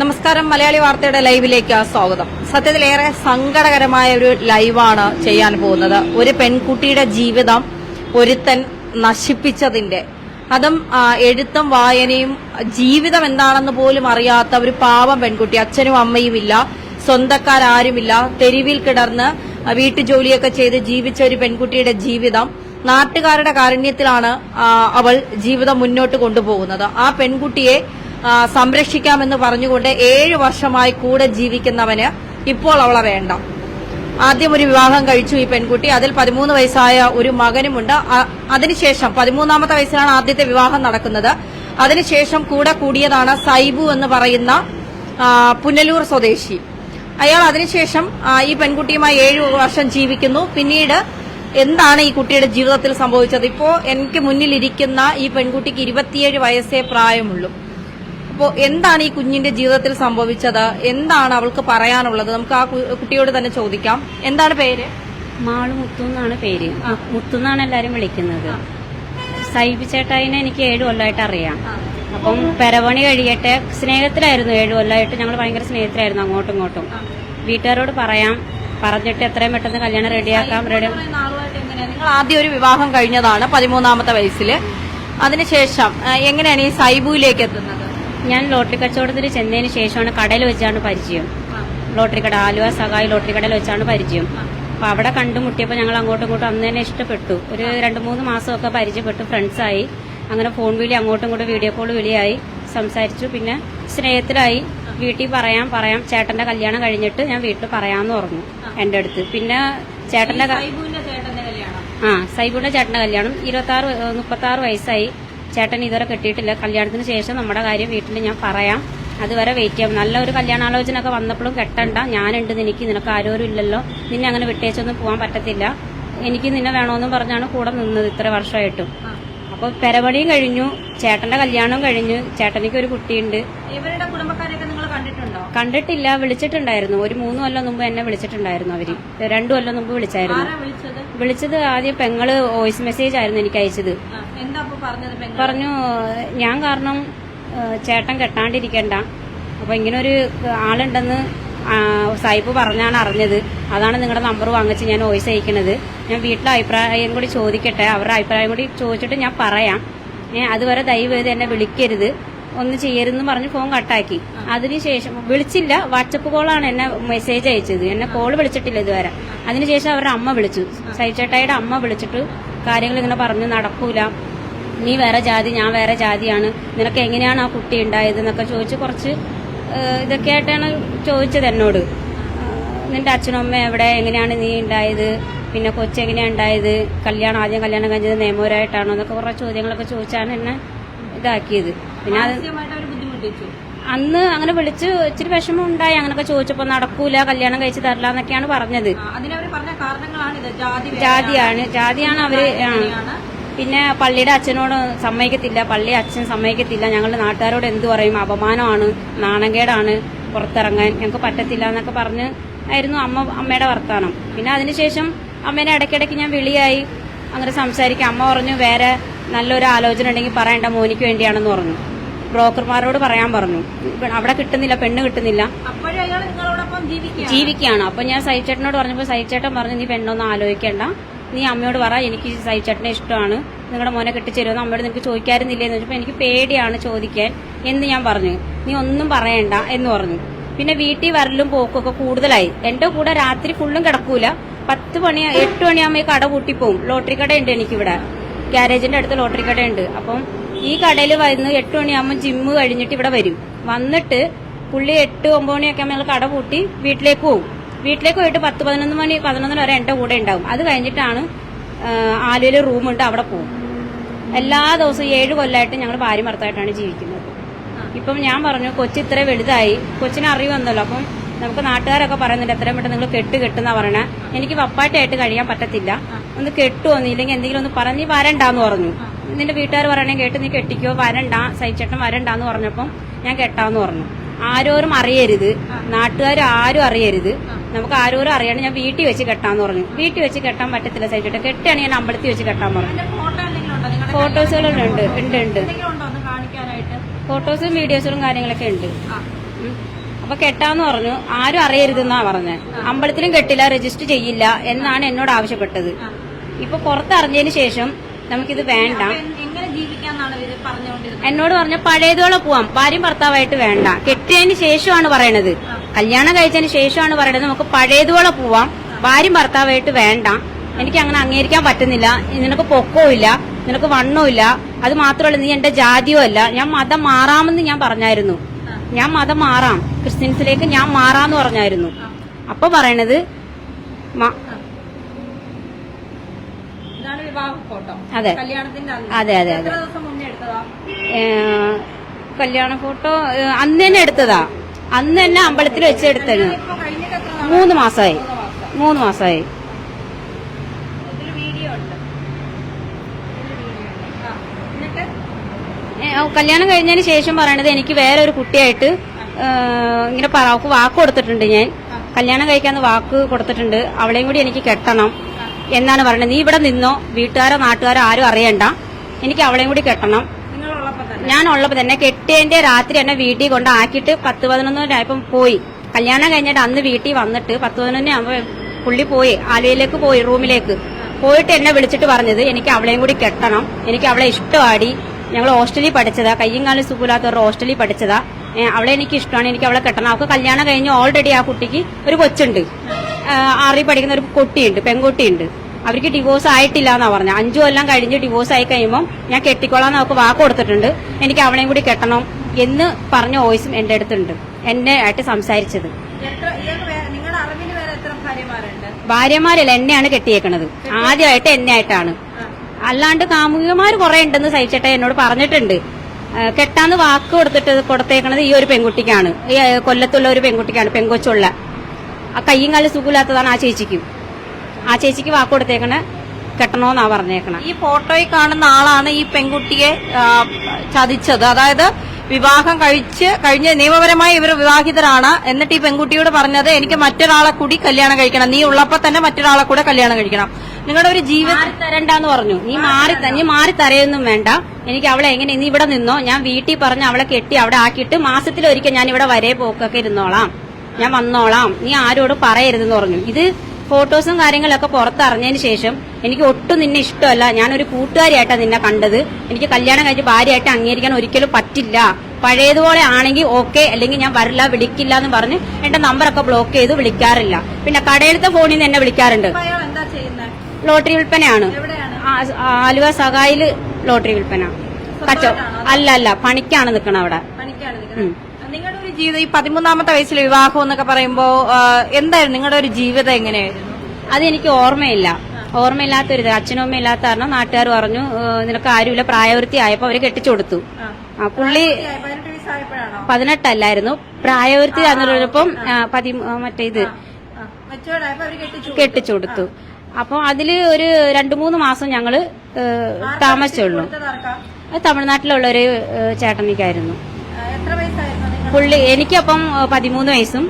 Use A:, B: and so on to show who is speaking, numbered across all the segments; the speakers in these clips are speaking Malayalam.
A: നമസ്കാരം. മലയാളി വാർത്തയുടെ ലൈവിലേക്ക് സ്വാഗതം. സത്യത്തിൽ ഏറെ സങ്കടകരമായ ഒരു ലൈവാണ് ചെയ്യാൻ പോകുന്നത്. ഒരു പെൺകുട്ടിയുടെ ജീവിതം ഒരുത്തൻ നശിപ്പിച്ചതിന്റെ. അതും എഴുത്തും വായനയും ജീവിതം എന്താണെന്ന് പോലും അറിയാത്ത ഒരു പാവം പെൺകുട്ടി. അച്ഛനും അമ്മയും ഇല്ല സ്വന്തക്കാരാരുമില്ല. തെരുവിൽ കിടന്ന് വീട്ടുജോലിയൊക്കെ ചെയ്ത് ജീവിച്ച ഒരു പെൺകുട്ടിയുടെ ജീവിതം നാട്ടുകാരുടെ കാരുണ്യത്തിലാണ് അവൾ ജീവിതം മുന്നോട്ട് കൊണ്ടുപോകുന്നത്. ആ പെൺകുട്ടിയെ സംരക്ഷിക്കാമെന്ന് പറഞ്ഞുകൊണ്ട് ഏഴ് വർഷമായി കൂടെ ജീവിക്കുന്നവന് ഇപ്പോൾ അവളെ വേണ്ട. ആദ്യം ഒരു വിവാഹം കഴിച്ചു ഈ പെൺകുട്ടി. അതിൽ പതിമൂന്ന് വയസ്സായ ഒരു മകനുമുണ്ട്. അതിനുശേഷം പതിമൂന്നാമത്തെ വയസ്സിലാണ് ആദ്യത്തെ വിവാഹം നടക്കുന്നത്. അതിനുശേഷം കൂടെ കൂടിയതാണ് സൈബു എന്ന് പറയുന്ന പുനലൂർ സ്വദേശി. അയാൾ അതിനുശേഷം ഈ പെൺകുട്ടിയുമായി ഏഴു വർഷം ജീവിക്കുന്നു. പിന്നീട് എന്താണ് ഈ കുട്ടിയുടെ ജീവിതത്തിൽ സംഭവിച്ചത്? ഇപ്പോ എനിക്ക് മുന്നിലിരിക്കുന്ന ഈ പെൺകുട്ടിക്ക് ഇരുപത്തിയേഴ് വയസ്സേ പ്രായമുള്ളൂ. അപ്പോ എന്താണ് ഈ കുഞ്ഞിന്റെ ജീവിതത്തിൽ സംഭവിച്ചത്? എന്താണ് അവൾക്ക് പറയാനുള്ളത്? നമുക്ക് ആ കുട്ടിയോട് തന്നെ ചോദിക്കാം. എന്താണ് പേര്?
B: മാൾ മുത്തു എന്നാണ് പേര്. മുത്തു എന്നാണ് എല്ലാരും വിളിക്കുന്നത്. സൈബി ചേട്ടായിനെ എനിക്ക് ഏഴ് കൊല്ലമായിട്ട് അറിയാം. അപ്പം പെരവണി കഴിയട്ടെ. സ്നേഹത്തിലായിരുന്നു ഏഴ് കൊല്ലമായിട്ട് ഞങ്ങൾ ഭയങ്കര സ്നേഹത്തിലായിരുന്നു അങ്ങോട്ടും ഇങ്ങോട്ടും. വീട്ടുകാരോട് പറയാം. പറഞ്ഞിട്ട് എത്രയും പെട്ടെന്ന് കല്യാണം റെഡിയാക്കാം. റെഡി
A: നിങ്ങൾ ആദ്യം ഒരു വിവാഹം കഴിഞ്ഞതാണ് പതിമൂന്നാമത്തെ വയസ്സിൽ അതിനുശേഷം എങ്ങനെയാണ് ഈ സൈബുവിലേക്ക് എത്തുന്നത്?
B: ഞാൻ ലോട്ടറി കച്ചവടത്തിന് ചെന്നതിന് ശേഷമാണ് കടയിൽ വെച്ചാണ് പരിചയം. ലോട്ടറി കട ആലുവ സഹായി ലോട്ടറി കടയിൽ വെച്ചാണ് പരിചയം. അപ്പൊ അവിടെ കണ്ടുമുട്ടിയപ്പോൾ ഞങ്ങൾ അങ്ങോട്ടും ഇങ്ങോട്ടും അന്ന് തന്നെ ഇഷ്ടപ്പെട്ടു. ഒരു രണ്ട് മൂന്ന് മാസമൊക്കെ പരിചയപ്പെട്ടു ഫ്രണ്ട്സായി അങ്ങനെ ഫോൺ വിളി അങ്ങോട്ടും ഇങ്ങോട്ടും വീഡിയോ കോൾ വിളിയായി. സംസാരിച്ചു. പിന്നെ സ്നേഹത്തിലായി. വീട്ടിൽ പറയാം പറയാം. ചേട്ടന്റെ കല്യാണം കഴിഞ്ഞിട്ട് ഞാൻ വീട്ടിൽ പറയാമെന്ന് പറഞ്ഞു എന്റെ അടുത്ത്. പിന്നെ ചേട്ടന്റെ ആ സൈബുന്റെ ചേട്ടന്റെ കല്യാണം. ഇരുപത്തി ആറ് മുപ്പത്തി ആറ് വയസ്സായി. ചേട്ടൻ ഇതുവരെ കെട്ടിയിട്ടില്ല. കല്യാണത്തിന് ശേഷം നമ്മുടെ കാര്യം വീട്ടിൽ ഞാൻ പറയാം. അതുവരെ വെയിറ്റ് ചെയ്യാം. നല്ലൊരു കല്യാണാലോചന ഒക്കെ വന്നപ്പോഴും കെട്ടണ്ട. ഞാനുണ്ട് നിനക്ക്. നിനക്ക് ആരോരും ഇല്ലല്ലോ. നിന്നെ അങ്ങനെ വിട്ടേച്ചൊന്നും പോകാൻ പറ്റത്തില്ല. എനിക്ക് നിന്നെ വേണമെന്നും പറഞ്ഞാണ് കൂടെ നിന്നത് ഇത്ര വർഷമായിട്ടും. അപ്പോൾ പെരവണിയും കഴിഞ്ഞു. ചേട്ടന്റെ കല്യാണവും കഴിഞ്ഞു. ചേട്ടനിക്ക് ഒരു കുട്ടിയുണ്ട്.
A: ഇവരുടെ കണ്ടിട്ടുണ്ടോ
B: കണ്ടിട്ടില്ല വിളിച്ചിട്ടുണ്ടായിരുന്നു. ഒരു മൂന്ന് കൊല്ലം മുമ്പ് എന്നെ വിളിച്ചിട്ടുണ്ടായിരുന്നു അവർ. രണ്ടു കൊല്ലം മുമ്പ് വിളിച്ചായിരുന്നു.
A: വിളിച്ചത്?
B: ആദ്യം പെങ്ങൾ വോയിസ് മെസ്സേജ് ആയിരുന്നു എനിക്ക് അയച്ചത്. പറഞ്ഞു ഞാൻ കാരണം ചേട്ടൻ കെട്ടാണ്ടിരിക്കണ്ട. അപ്പൊ ഇങ്ങനെ ഒരു ആളുണ്ടെന്ന് സായിപ്പ് പറഞ്ഞാണ് അറിഞ്ഞത്. അതാണ് നിങ്ങളുടെ നമ്പർ വാങ്ങിച്ച് ഞാൻ വോയിസ് അയക്കണത്. ഞാൻ വീട്ടിലെ അഭിപ്രായം കൂടി ചോദിക്കട്ടെ. അവരുടെ അഭിപ്രായം കൂടി ചോദിച്ചിട്ട് ഞാൻ പറയാം. ഞാൻ അതുവരെ ദയവ് ചെയ്ത് എന്നെ വിളിക്കരുത്. ഒന്ന് ചെയ്യരുതെന്ന് പറഞ്ഞ് ഫോൺ കട്ടാക്കി. അതിനുശേഷം വിളിച്ചില്ല. വാട്സപ്പ് കോളാണ് എന്നെ മെസ്സേജ് അയച്ചത്. എന്നെ കോൾ വിളിച്ചിട്ടില്ല ഇതുവരെ. അതിനുശേഷം അവരുടെ അമ്മ വിളിച്ചു. സൈചേട്ടായിയുടെ അമ്മ വിളിച്ചിട്ട് കാര്യങ്ങൾ ഇങ്ങനെ പറഞ്ഞു നടക്കൂല. നീ വേറെ ജാതി ഞാൻ വേറെ ജാതിയാണ്. നിനക്ക് എങ്ങനെയാണ് ആ കുട്ടി ഉണ്ടായത് എന്നൊക്കെ ചോദിച്ച് കുറച്ച് ഇതൊക്കെ ആയിട്ടാണ് ചോദിച്ചത് എന്നോട്. നിന്റെ അച്ഛനും അമ്മ എവിടെ? എങ്ങനെയാണ് നീ ഉണ്ടായത്? പിന്നെ കൊച്ചെങ്ങനെയാണ് ഉണ്ടായത്? കല്യാണം ആദ്യം കല്യാണം കഴിഞ്ഞത് നിയമപരമായിട്ടാണോ എന്നൊക്കെ കുറേ ചോദ്യങ്ങളൊക്കെ ചോദിച്ചാണ് എന്നെ ഇതാക്കിയത്. പിന്നെ അത് അന്ന് അങ്ങനെ വിളിച്ച് ഇച്ചിരി വിഷമം ഉണ്ടായി അങ്ങനൊക്കെ ചോദിച്ചപ്പോൾ നടക്കൂല കല്യാണം കഴിച്ച് തരില്ല എന്നൊക്കെയാണ് പറഞ്ഞത്. ജാതിയാണ്. ജാതിയാണ്. അവർ. പിന്നെ പള്ളിയുടെ അച്ഛനോട് സമ്മതിക്കത്തില്ല. പള്ളി അച്ഛൻ സമ്മതിക്കത്തില്ല. ഞങ്ങളുടെ നാട്ടുകാരോട് എന്തു പറയും? അപമാനമാണ് നാണകേടാണ് പുറത്തിറങ്ങാൻ. ഞങ്ങൾക്ക് പറ്റത്തില്ല എന്നൊക്കെ പറഞ്ഞ് ആയിരുന്നു അമ്മ അമ്മയുടെ വർത്താനം. പിന്നെ അതിനുശേഷം അമ്മേനെ ഇടയ്ക്കിടയ്ക്ക് ഞാൻ വിളിയായി. അങ്ങനെ സംസാരിക്കാം. അമ്മ പറഞ്ഞു വേറെ നല്ലൊരു ആലോചന ഉണ്ടെങ്കിൽ പറയണ്ട മോനിക്ക് വേണ്ടിയാണെന്ന് പറഞ്ഞു. ബ്രോക്കർമാരോട് പറയാൻ പറഞ്ഞു. അവിടെ കിട്ടുന്നില്ല പെണ്ണ് കിട്ടുന്നില്ല. ജീവിക്കുകയാണ്. അപ്പൊ ഞാൻ സൈച്ചേട്ടനോട് പറഞ്ഞപ്പോൾ സൈച്ചേട്ടൻ പറഞ്ഞു നീ പെണ്ണൊന്നും ആലോചിക്കണ്ട. നീ അമ്മയോട് പറ എനിക്ക് സൈച്ചേട്ടനെ ഇഷ്ടമാണ്. നിങ്ങളുടെ മോനെ കെട്ടിച്ചേരുമെന്ന് അമ്മയോട് നിനക്ക് ചോദിക്കാറുന്നില്ലേ എന്ന് വെച്ചപ്പോ എനിക്ക് പേടിയാണ് ചോദിക്കാൻ എന്ന് ഞാൻ പറഞ്ഞു. നീ ഒന്നും പറയണ്ട എന്ന് പറഞ്ഞു. പിന്നെ വീട്ടിൽ വരലും പോക്കൊക്കെ കൂടുതലായി. എന്റെ കൂടെ രാത്രി ഫുള്ളും കിടക്കൂല. പത്ത് മണി എട്ട് മണിയാകുമ്പോൾ ഈ കട കൂട്ടിപ്പോവും ലോട്ടറി കടയുണ്ട് എനിക്കിവിടെ. ഗ്യാരേജിന്റെ അടുത്ത് ലോട്ടറി കടയുണ്ട്. അപ്പം ഈ കടയിൽ വരുന്ന എട്ട് മണിയാകുമ്പോൾ ജിമ്മ് കഴിഞ്ഞിട്ട് ഇവിടെ വരും. വന്നിട്ട് പുള്ളി എട്ട് ഒമ്പത് മണിയൊക്കെ ആകുമ്പോൾ കട പൂട്ടി വീട്ടിലേക്ക് പോകും വീട്ടിലേക്ക് പോയിട്ട് പത്ത് പതിനൊന്ന് മണി പതിനൊന്നര വരെ എന്റെ കൂടെ ഉണ്ടാവും. അത് കഴിഞ്ഞിട്ടാണ് ആലുവയിൽ റൂമുണ്ട് അവിടെ പോകും എല്ലാ ദിവസവും ഏഴ് കൊല്ലമായിട്ട് ഞങ്ങൾ ഭാര്യ ഭർത്തായിട്ടാണ് ജീവിക്കുന്നത്. ഇപ്പം ഞാൻ പറഞ്ഞു കൊച്ചി ഇത്ര വലുതായി കൊച്ചിന് അറിയുമെന്നല്ലോ അപ്പം നമുക്ക് നാട്ടുകാരൊക്കെ പറയുന്നുണ്ട് എത്രയും പെട്ടെന്ന് നിങ്ങൾ കെട്ട് കെട്ടുന്ന പറയണേ. എനിക്ക് പപ്പായിട്ടായിട്ട് കഴിയാൻ പറ്റത്തില്ല. ഒന്ന് കെട്ടുമോ ഇല്ലെങ്കിൽ എന്തെങ്കിലും ഒന്ന് പറഞ്ഞ് വരണ്ടാന്ന് പറഞ്ഞു. നിന്റെ വീട്ടുകാർ പറയണേ കേട്ട് നീ കെട്ടിക്കോ വരണ്ട സൈച്ചേട്ടൻ വരണ്ടെന്ന് പറഞ്ഞപ്പം ഞാൻ കെട്ടാന്ന് പറഞ്ഞു. ആരോരും അറിയരുത്. നാട്ടുകാർ ആരും അറിയരുത്. നമുക്ക് ആരോരും അറിയണം ഞാൻ വീട്ടിൽ വെച്ച് കെട്ടാന്ന് പറഞ്ഞു. വീട്ടിൽ വെച്ച് കെട്ടാൻ പറ്റത്തില്ല സൈച്ചേട്ടൻ കെട്ടാണ് ഞാൻ അമ്പലത്തിൽ വെച്ച് കെട്ടാൻ പറഞ്ഞു. ഫോട്ടോസുകളുണ്ട് ഉണ്ട്? ഉണ്ട്. ഫോട്ടോസും വീഡിയോസും കാര്യങ്ങളൊക്കെ ഉണ്ട്. അപ്പൊ കെട്ടാന്ന് പറഞ്ഞു. ആരും അറിയരുതെന്നാ പറഞ്ഞത് അമ്പലത്തിലും കെട്ടില്ല രജിസ്റ്റർ ചെയ്യില്ല എന്നാണ് എന്നോട് ആവശ്യപ്പെട്ടത്. ഇപ്പൊ പുറത്തറിഞ്ഞതിന് ശേഷം നമുക്കിത് വേണ്ട. എന്നോട് പറഞ്ഞ പഴയതോളം പോവാം. ഭാര്യയും ഭർത്താവായിട്ട് വേണ്ട. കെട്ടിയതിന് ശേഷമാണ് പറയണത്. കല്യാണം കഴിച്ചതിന് ശേഷമാണ് പറയണത്. നമുക്ക് പഴയതുപോലെ പോവാം. ഭാര്യയും ഭർത്താവായിട്ട് വേണ്ട. എനിക്ക് അങ്ങനെ അംഗീകരിക്കാൻ പറ്റുന്നില്ല. നിനക്ക് പൊക്കവും ഇല്ല. നിനക്ക് വണ്ണവും ഇല്ല. അത് മാത്രമല്ല നീ എന്റെ ജാതിയോ അല്ല. ഞാൻ മതം മാറാമെന്ന് ഞാൻ പറഞ്ഞായിരുന്നു. ഞാൻ മതം മാറാം. ക്രിസ്ത്യൻസിലേക്ക് ഞാൻ മാറാന്ന് പറഞ്ഞായിരുന്നു. അപ്പൊ പറയണത് മ-
A: ഇതാണ് വിവാഹ ഫോട്ടോ
B: അതെ. അതെ അതെ അതെ. കല്യാണ ഫോട്ടോ അന്ന് തന്നെ എടുത്തതാ. അന്ന് തന്നെ അമ്പലത്തിൽ വെച്ച് എടുത്തത്? മൂന്ന് മാസമായി
A: മൂന്ന് മാസം.
B: മൂന്ന് മാസമായി കല്യാണം കഴിഞ്ഞതിന് ശേഷം പറയണത് എനിക്ക് വേറെ ഒരു കുട്ടിയായിട്ട് ഇങ്ങനെ അവൾക്ക് വാക്ക് കൊടുത്തിട്ടുണ്ട് ഞാൻ. കല്യാണം കഴിക്കാന്ന് വാക്ക് കൊടുത്തിട്ടുണ്ട്. അവളെയും കൂടി എനിക്ക് കെട്ടണം. എന്നാണ് പറയുന്നത്. നീ ഇവിടെ നിന്നോ? വീട്ടുകാരോ നാട്ടുകാരോ ആരും അറിയണ്ട. എനിക്ക് അവളെയും കൂടി കെട്ടണം. ഞാൻ ഉള്ളപ്പോ തന്നെ കെട്ടിയതിന്റെ രാത്രി എന്നെ വീട്ടിൽ കൊണ്ടാക്കിയിട്ട് പത്ത് പതിനൊന്നിനായപ്പം പോയി. കല്യാണം കഴിഞ്ഞിട്ട് അന്ന് വീട്ടിൽ വന്നിട്ട് പത്ത് പതിനൊന്നിന് ആകുമ്പോ പുള്ളി പോയി. ആലുവയിലേക്ക് പോയി റൂമിലേക്ക്. പോയിട്ട് എന്നെ വിളിച്ചിട്ട് പറഞ്ഞത് എനിക്ക് അവളെയും കൂടി കെട്ടണം. എനിക്ക് അവളെ ഇഷ്ടമാടി. ഞങ്ങൾ ഹോസ്റ്റലിൽ പഠിച്ചതാ. കയ്യും കാലും സുഖമില്ലാത്തവരുടെ ഹോസ്റ്റലിൽ പഠിച്ചതാ. അവളെ എനിക്ക് ഇഷ്ടമാണ്. എനിക്ക് അവളെ കെട്ടണം. അവൾക്ക് കല്യാണം കഴിഞ്ഞ് ഓൾറെഡി ആ കുട്ടിക്ക് ഒരു കൊച്ചുണ്ട്. ആ, ആറിൽ പഠിക്കുന്ന ഒരു കുട്ടിയുണ്ട് പെൺകുട്ടിയുണ്ട്. അവർക്ക് ഡിവോഴ്സ് ആയിട്ടില്ല എന്നാ പറഞ്ഞ. അഞ്ചു കൊല്ലം കഴിഞ്ഞ് ഡിവോഴ്സ് ആയി കഴിയുമ്പോൾ ഞാൻ കെട്ടിക്കോളാന്ന് അവർക്ക് വാക്ക് കൊടുത്തിട്ടുണ്ട്. എനിക്ക് അവളെയും കൂടി കെട്ടണം എന്ന് പറഞ്ഞ വോയിസും എന്റെ അടുത്തുണ്ട്. എന്നെ ആയിട്ട് സംസാരിച്ചത്. ഭാര്യമാരല്ല എന്നെയാണ് കെട്ടിയേക്കണത്. ആദ്യമായിട്ട് എന്നെ ആയിട്ടാണ് അല്ലാണ്ട് കാമുകിമാർ കുറെ ഉണ്ടെന്ന് സഹിച്ചിട്ട് എന്നോട് പറഞ്ഞിട്ടുണ്ട്. കെട്ടാന്ന് വാക്ക് കൊടുത്തിട്ട് കൊടുത്തേക്കണത് ഈ ഒരു പെൺകുട്ടിക്കാണ്. ഈ കൊല്ലത്തുള്ള ഒരു പെൺകുട്ടിക്കാണ് പെങ്കൊച്ചുള്ള. ആ കയ്യും കാലും സുഖമില്ലാത്തതാണ് ആ ചേച്ചിക്ക്. ആ ചേച്ചിക്ക് വാക്ക് കൊടുത്തേക്കണ കെട്ടണോന്നാ പറഞ്ഞേക്കണ.
A: ഈ ഫോട്ടോയിൽ കാണുന്ന ആളാണ് ഈ പെൺകുട്ടിയെ ചതിച്ചത്. അതായത് വിവാഹം കഴിച്ച് കഴിഞ്ഞ നിയമപരമായി ഇവർ വിവാഹിതരാണ്. എന്നിട്ട് ഈ പെൺകുട്ടിയോട് പറഞ്ഞത് എനിക്ക് മറ്റൊരാളെ കൂടി കല്യാണം കഴിക്കണം. നീ ഉള്ളപ്പോ തന്നെ മറ്റൊരാളെ കൂടെ കല്യാണം കഴിക്കണം. നിങ്ങളുടെ ഒരു ജീവിതം
B: തരണ്ടെന്ന് പറഞ്ഞു. നീ മാറി നീ മാറി തരയൊന്നും വേണ്ട. എനിക്ക് അവളെ എങ്ങനെ നീ ഇവിടെ നിന്നോ? ഞാൻ വീട്ടിൽ പറഞ്ഞ് അവളെ കെട്ടി അവിടെ ആക്കിയിട്ട് മാസത്തിലൊരിക്കൽ ഞാൻ ഇവിടെ വരെ പോക്കൊക്കെ ഇരുന്നോളാം. ഞാൻ വന്നോളാം. നീ ആരോട് പറയരുതെന്ന് പറഞ്ഞു. ഇത് ഫോട്ടോസും കാര്യങ്ങളൊക്കെ പുറത്തറിഞ്ഞതിന് ശേഷം എനിക്ക് ഒട്ടും നിന്നെ ഇഷ്ടമല്ല. ഞാനൊരു കൂട്ടുകാരിയായിട്ടാണ് നിന്നെ കണ്ടത്. എനിക്ക് കല്യാണം കഴിച്ച് ഭാര്യയായിട്ട് അംഗീകരിക്കാൻ ഒരിക്കലും പറ്റില്ല. പഴയതുപോലെ ആണെങ്കിൽ ഓക്കെ അല്ലെങ്കിൽ ഞാൻ വരില്ല വിളിക്കില്ല എന്ന് പറഞ്ഞ് എന്റെ നമ്പറൊക്കെ ബ്ലോക്ക് ചെയ്ത് വിളിക്കാറില്ല. പിന്നെ കടയിലത്തെ ഫോണിൽ നിന്ന് എന്നെ വിളിക്കാറുണ്ട്. ലോട്ടറി വിൽപ്പനയാണ്. ആലുവ സഹായിൽ ലോട്ടറി വിൽപ്പന. കച്ചോ അല്ല അല്ല പണിക്കാണ് നിക്കണ അവിടെ.
A: ജീവിതം ഈ പതിമൂന്നാമത്തെ വയസ്സിൽ വിവാഹം എന്നൊക്കെ പറയുമ്പോ എന്തായിരുന്നു നിങ്ങളുടെ ഒരു ജീവിതം എങ്ങനെയായിരുന്നു
B: അതെനിക്ക് ഓർമ്മയില്ല. ഓർമ്മയില്ലാത്ത ഒരു അച്ഛനും അമ്മയും ഇല്ലാത്ത കാരണം നാട്ടുകാർ പറഞ്ഞു നിനക്ക് ആരുമില്ല പ്രായവൃത്തി ആയപ്പോ അവർ കെട്ടിച്ചു കൊടുത്തു. ആ. പുള്ളി പതിനെട്ടല്ലായിരുന്നു. പ്രായവൃത്തി ആയിരുന്നപ്പം പതി മറ്റേ ഇത്.
A: കെട്ടിച്ചു
B: കൊടുത്തു. അപ്പൊ അതിൽ ഒരു രണ്ടു മൂന്ന് മാസം ഞങ്ങൾ താമസിച്ചുള്ളൂ. തമിഴ്നാട്ടിലുള്ള ഒരു ചേട്ടനിക്കായിരുന്നു
A: ആ, എത്ര വയസ്സായിരുന്നു നിങ്ങൾ
B: പുള്ളി എനിക്കപ്പം പതിമൂന്ന് വയസ്സും.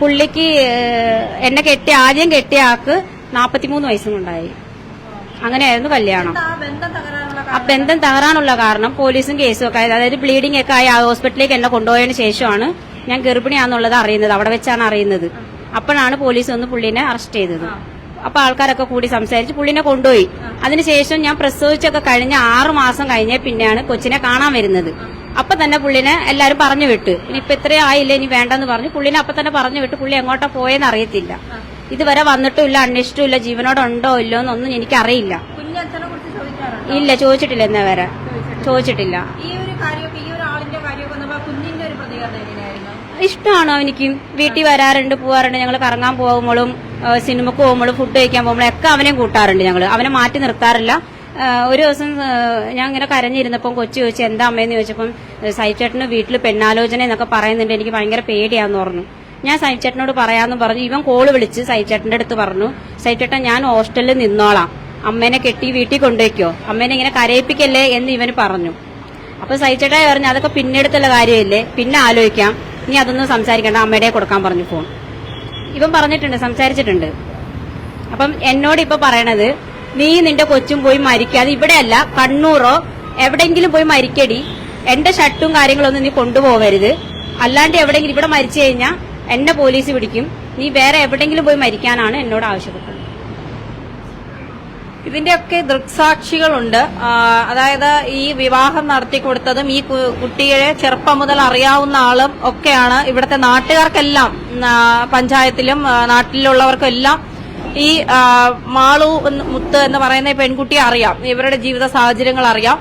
B: പുള്ളിക്ക് എന്നെ കെട്ടിയ ആദ്യം കെട്ടിയ ആൾക്ക് നാപ്പത്തിമൂന്ന് വയസ്സും ഉണ്ടായി. അങ്ങനെയായിരുന്നു കല്യാണം.
A: ആ ബന്ധം തകരാനുള്ള
B: ആ ബന്ധം തകരാനുള്ള കാരണം പോലീസും കേസും ഒക്കെ ആയത്. അതായത് ബ്ലീഡിംഗ് ഒക്കെ ആയി ഹോസ്പിറ്റലിലേക്ക് എന്നെ കൊണ്ടുപോയതിനു ശേഷമാണ് ഞാൻ ഗർഭിണിയാന്നുള്ളത് അറിയുന്നത്. അവിടെ വെച്ചാണ് അറിയുന്നത്. അപ്പോഴാണ് പോലീസ് ഒന്ന് പുള്ളിനെ അറസ്റ്റ് ചെയ്തത്. അപ്പൊ ആൾക്കാരൊക്കെ കൂടി സംസാരിച്ച് പുള്ളിനെ കൊണ്ടുപോയി. അതിനുശേഷം ഞാൻ പ്രസവിച്ചൊക്കെ കഴിഞ്ഞ ആറു മാസം കഴിഞ്ഞ പിന്നെയാണ് കൊച്ചിനെ കാണാൻ വരുന്നത്. അപ്പൊ തന്നെ പുള്ളിനെ എല്ലാരും പറഞ്ഞു വിട്ടു. ഇനിയിപ്പൊ ഇത്രയും ആയില്ല ഇനി വേണ്ടെന്ന് പറഞ്ഞു. പുള്ളിനെ അപ്പൊ തന്നെ പറഞ്ഞു വിട്ടു. പുള്ളി എങ്ങോട്ടാ പോയെന്ന് അറിയത്തില്ല. ഇതുവരെ വന്നിട്ടുമില്ല അന്വേഷിച്ചിട്ടില്ല ജീവനോടുണ്ടോ ഇല്ലോ എന്നൊന്നും എനിക്കറിയില്ല. ഇല്ല ചോദിച്ചിട്ടില്ല എന്നാ വരെ. ചോദിച്ചിട്ടില്ല. ഇഷ്ടമാണ് എനിക്ക്? വീട്ടിൽ വരാറുണ്ട് പോവാറുണ്ട്. ഞങ്ങൾ കറങ്ങാൻ പോകുമ്പോഴും സിനിമക്ക് പോകുമ്പോഴും ഫുഡ് കഴിക്കാൻ പോകുമ്പോഴും ഒക്കെ അവനെയും കൂട്ടാറുണ്ട് ഞങ്ങൾ അവനെ മാറ്റി നിർത്താറില്ല. ഒരു ദിവസം ഞാൻ ഇങ്ങനെ കരഞ്ഞിരുന്നപ്പം കൊച്ചു ചോദിച്ചു എന്താ അമ്മയെന്ന് ചോദിച്ചപ്പം സൈച്ചേട്ടന് വീട്ടിൽ പെണ്ണാലോചന എന്നൊക്കെ പറയുന്നുണ്ട്. എനിക്ക് ഭയങ്കര പേടിയാന്ന് പറഞ്ഞു. ഞാൻ സൈച്ചേട്ടനോട് പറയാന്ന് പറഞ്ഞു. ഇവൻ കോൾ വിളിച്ച് സൈച്ചേട്ടന്റെ അടുത്ത് പറഞ്ഞു സൈച്ചേട്ടൻ ഞാൻ ഹോസ്റ്റലിൽ നിന്നോളാം. അമ്മേനെ കെട്ടി വീട്ടിൽ കൊണ്ടുവയ്ക്കോ. അമ്മേനെ ഇങ്ങനെ കരയിപ്പിക്കല്ലേ? എന്ന് ഇവന് പറഞ്ഞു. അപ്പൊ സൈച്ചേട്ടായി പറഞ്ഞു അതൊക്കെ പിന്നെടുത്തുള്ള കാര്യമില്ലേ? പിന്നെ ആലോചിക്കാം. നീ അതൊന്നും സംസാരിക്കണ്ട. അമ്മയുടെ കൊടുക്കാൻ പറഞ്ഞു ഫോൺ ഇവൻ പറഞ്ഞിട്ടുണ്ട് സംസാരിച്ചിട്ടുണ്ട്. അപ്പം എന്നോട് ഇപ്പൊ പറയണത് നീ നിന്റെ കൊച്ചും പോയി മരിക്കാതെ ഇവിടെയല്ല കണ്ണൂറോ എവിടെങ്കിലും പോയി മരിക്കടി. എന്റെ ഷർട്ടും കാര്യങ്ങളൊന്നും നീ കൊണ്ടുപോകരുത്. അല്ലാണ്ട് എവിടെങ്കിലും ഇവിടെ മരിച്ചു കഴിഞ്ഞാൽ എന്നെ പോലീസ് പിടിക്കും. നീ വേറെ എവിടെങ്കിലും പോയി മരിക്കാനാണ് എന്നോട് ആവശ്യപ്പെട്ടത്.
A: ഇതിന്റെയൊക്കെ ദൃക്സാക്ഷികളുണ്ട്. അതായത് ഈ വിവാഹം നടത്തി കൊടുത്തതും ഈ കുട്ടിയെ ചെറുപ്പം മുതൽ അറിയാവുന്ന ആളും ഒക്കെയാണ് ഇവിടുത്തെ നാട്ടുകാർക്കെല്ലാം പഞ്ചായത്തിലും നാട്ടിലുള്ളവർക്കെല്ലാം ഈ മാളു മുത്ത് എന്ന് പറയുന്ന പെൺകുട്ടിയെ അറിയാം. ഇവരുടെ ജീവിത സാഹചര്യങ്ങൾ അറിയാം.